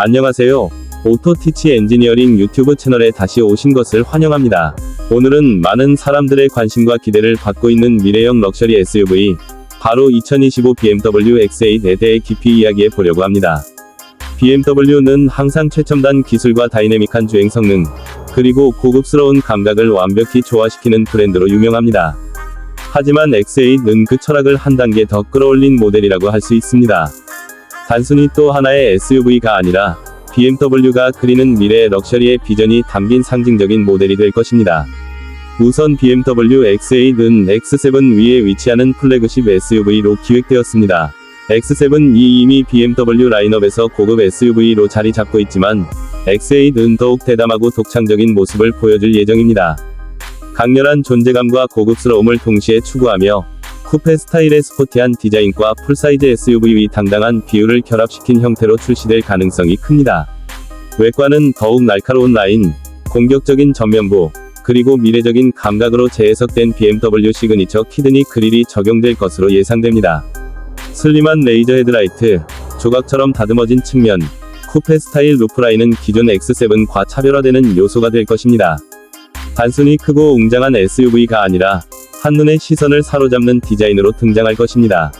안녕하세요. 오토티치 엔지니어링 유튜브 채널에 다시 오신 것을 환영합니다. 오늘은 많은 사람들의 관심과 기대를 받고 있는 미래형 럭셔리 SUV, 바로 2025 BMW X8에 대해 깊이 이야기해 보려고 합니다. BMW는 항상 최첨단 기술과 다이내믹한 주행 성능, 그리고 고급스러운 감각을 완벽히 조화시키는 브랜드로 유명합니다. 하지만 X8은 그 철학을 한 단계 더 끌어올린 모델이라고 할 수 있습니다. 단순히 또 하나의 SUV가 아니라 BMW가 그리는 미래의 럭셔리의 비전이 담긴 상징적인 모델이 될 것입니다. 우선 BMW X8은 X7 위에 위치하는 플래그십 SUV로 기획되었습니다. X7이 이미 BMW 라인업에서 고급 SUV로 자리 잡고 있지만 X8은 더욱 대담하고 독창적인 모습을 보여줄 예정입니다. 강렬한 존재감과 고급스러움을 동시에 추구하며 쿠페 스타일의 스포티한 디자인과 풀사이즈 SUV의 당당한 비율을 결합시킨 형태로 출시될 가능성이 큽니다. 외관은 더욱 날카로운 라인, 공격적인 전면부, 그리고 미래적인 감각으로 재해석된 BMW 시그니처 키드니 그릴이 적용될 것으로 예상됩니다. 슬림한 레이저 헤드라이트, 조각처럼 다듬어진 측면, 쿠페 스타일 루프라인은 기존 X7과 차별화되는 요소가 될 것입니다. 단순히 크고 웅장한 SUV가 아니라 한눈에 시선을 사로잡는 디자인으로 등장할 것입니다.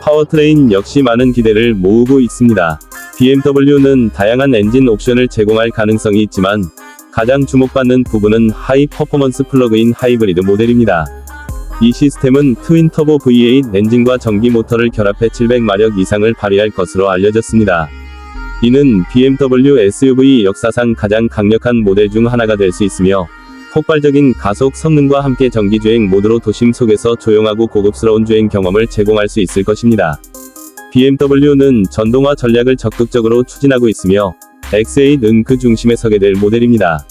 파워트레인 역시 많은 기대를 모으고 있습니다. BMW는 다양한 엔진 옵션을 제공할 가능성이 있지만 가장 주목받는 부분은 하이 퍼포먼스 플러그인 하이브리드 모델입니다. 이 시스템은 트윈 터보 V8 엔진과 전기 모터를 결합해 700마력 이상을 발휘할 것으로 알려졌습니다. 이는 BMW SUV 역사상 가장 강력한 모델 중 하나가 될 수 있으며 폭발적인 가속 성능과 함께 전기주행 모드로 도심 속에서 조용하고 고급스러운 주행 경험을 제공할 수 있을 것입니다. BMW는 전동화 전략을 적극적으로 추진하고 있으며 X8은 그 중심에 서게 될 모델입니다.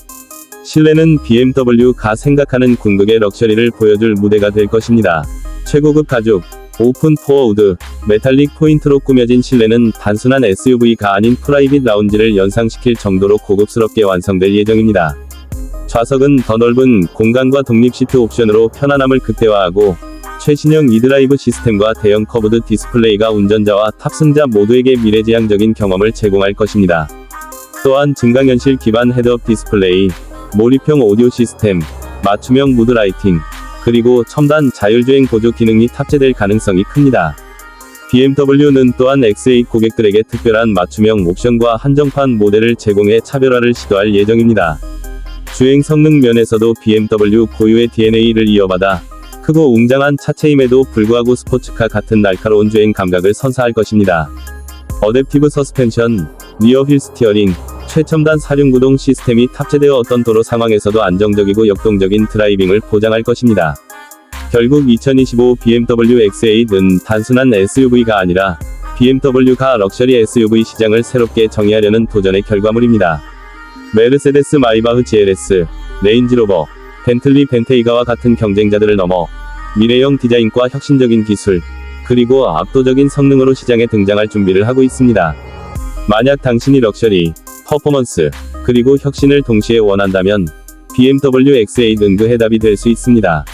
실내는 BMW가 생각하는 궁극의 럭셔리를 보여줄 무대가 될 것입니다. 최고급 가죽, 오픈 포어 우드, 메탈릭 포인트로 꾸며진 실내는 단순한 SUV가 아닌 프라이빗 라운지를 연상시킬 정도로 고급스럽게 완성될 예정입니다. 좌석은 더 넓은 공간과 독립 시트 옵션으로 편안함을 극대화하고 최신형 이드라이브 시스템과 대형 커브드 디스플레이가 운전자와 탑승자 모두에게 미래지향적인 경험을 제공할 것입니다. 또한 증강현실 기반 헤드업 디스플레이, 몰입형 오디오 시스템, 맞춤형 무드 라이팅, 그리고 첨단 자율주행 보조 기능이 탑재될 가능성이 큽니다. BMW는 또한 X8 고객들에게 특별한 맞춤형 옵션과 한정판 모델을 제공해 차별화를 시도할 예정입니다. 주행 성능 면에서도 BMW 고유의 DNA를 이어받아 크고 웅장한 차체임에도 불구하고 스포츠카 같은 날카로운 주행 감각을 선사할 것입니다. 어댑티브 서스펜션, 리어 휠 스티어링, 최첨단 사륜구동 시스템이 탑재되어 어떤 도로 상황에서도 안정적이고 역동적인 드라이빙을 보장할 것입니다. 결국 2025 BMW X8은 단순한 SUV가 아니라 BMW가 럭셔리 SUV 시장을 새롭게 정의하려는 도전의 결과물입니다. 메르세데스 마이바흐 GLS, 레인지로버, 벤틀리 벤테이가와 같은 경쟁자들을 넘어 미래형 디자인과 혁신적인 기술, 그리고 압도적인 성능으로 시장에 등장할 준비를 하고 있습니다. 만약 당신이 럭셔리, 퍼포먼스, 그리고 혁신을 동시에 원한다면 BMW X8은 그 해답이 될 수 있습니다.